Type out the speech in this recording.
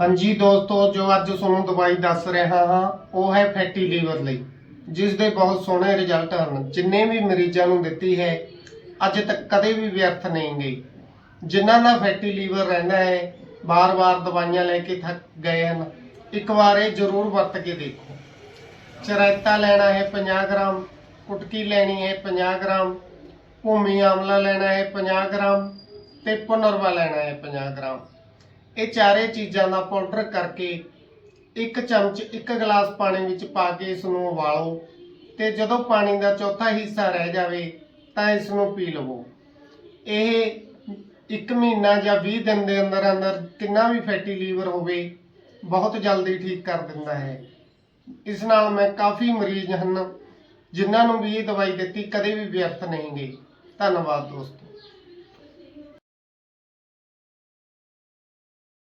ਹਾਂਜੀ ਦੋਸਤੋ, ਜੋ ਅੱਜ ਤੁਹਾਨੂੰ ਦਵਾਈ ਦੱਸ ਰਿਹਾ ਹਾਂ, ਉਹ ਹੈ ਫੈਟੀ ਲੀਵਰ ਲਈ ਜਿਸ ਦੇ ਬਹੁਤ ਸੋਹਣੇ ਰਿਜ਼ਲਟ ਹਨ। ਜਿੰਨੇ ਵੀ ਮਰੀਜ਼ਾਂ ਨੂੰ ਦਿੱਤੀ ਹੈ, ਅੱਜ ਤੱਕ ਕਦੇ ਵੀ ਵਿਅਰਥ ਨਹੀਂ ਗਈ। ਜਿਨ੍ਹਾਂ ਦਾ ਫੈਟੀ ਲੀਵਰ ਰਹਿੰਦਾ ਹੈ, ਬਾਰ-ਬਾਰ ਦਵਾਈਆਂ ਲੈ ਕੇ ਥੱਕ ਗਏ ਹਨ, ਇੱਕ ਵਾਰ ਇਹ ਜ਼ਰੂਰ ਵਰਤ ਕੇ ਦੇਖੋ। ਚਰਾਇਤਾ ਲੈਣਾ ਹੈ 50 ਗ੍ਰਾਮ, ਕੁਟਕੀ ਲੈਣੀ ਹੈ 50 ਗ੍ਰਾਮ, ਭੂਮੀ ਆਮਲਾ ਲੈਣਾ ਹੈ 50 ਗ੍ਰਾਮ ਤੇ ਪੁਨਰਵਾ ਲੈਣਾ ਹੈ 50 ਗ੍ਰਾਮ। ਇਹ ਚਾਰੇ ਚੀਜ਼ਾਂ ਦਾ ਪਾਊਡਰ ਕਰਕੇ ਇੱਕ ਚਮਚ, ਇੱਕ ਗਲਾਸ ਪਾਣੀ ਵਿੱਚ ਪਾ ਕੇ ਇਸ ਨੂੰ ਉਬਾਲੋ ਤੇ ਜਦੋਂ ਪਾਣੀ ਦਾ ਚੌਥਾ ਹਿੱਸਾ ਰਹਿ ਜਾਵੇ ਤਾਂ ਇਸ ਨੂੰ ਪੀ ਲਵੋ। ਇਹ ਇੱਕ ਮਹੀਨਾ ਜਾਂ 20 ਦਿਨ ਦੇ ਅੰਦਰ ਅੰਦਰ ਕਿੰਨਾ ਵੀ ਫੈਟੀ ਲੀਵਰ ਹੋਵੇ, ਬਹੁਤ ਜਲਦੀ ਠੀਕ ਕਰ ਦਿੰਦਾ ਹੈ। ਇਸ ਨਾਲ ਮੈਂ ਕਾਫੀ ਮਰੀਜ਼ ਹਨ, ਜਿਨ੍ਹਾਂ ਨੂੰ ਵੀ ਇਹ ਦਵਾਈ ਦਿੱਤੀ ਕਦੇ ਵੀ ਵਿਅਰਥ ਨਹੀਂ ਗਈ ਧੰਨਵਾਦ ਦੋਸਤੋ।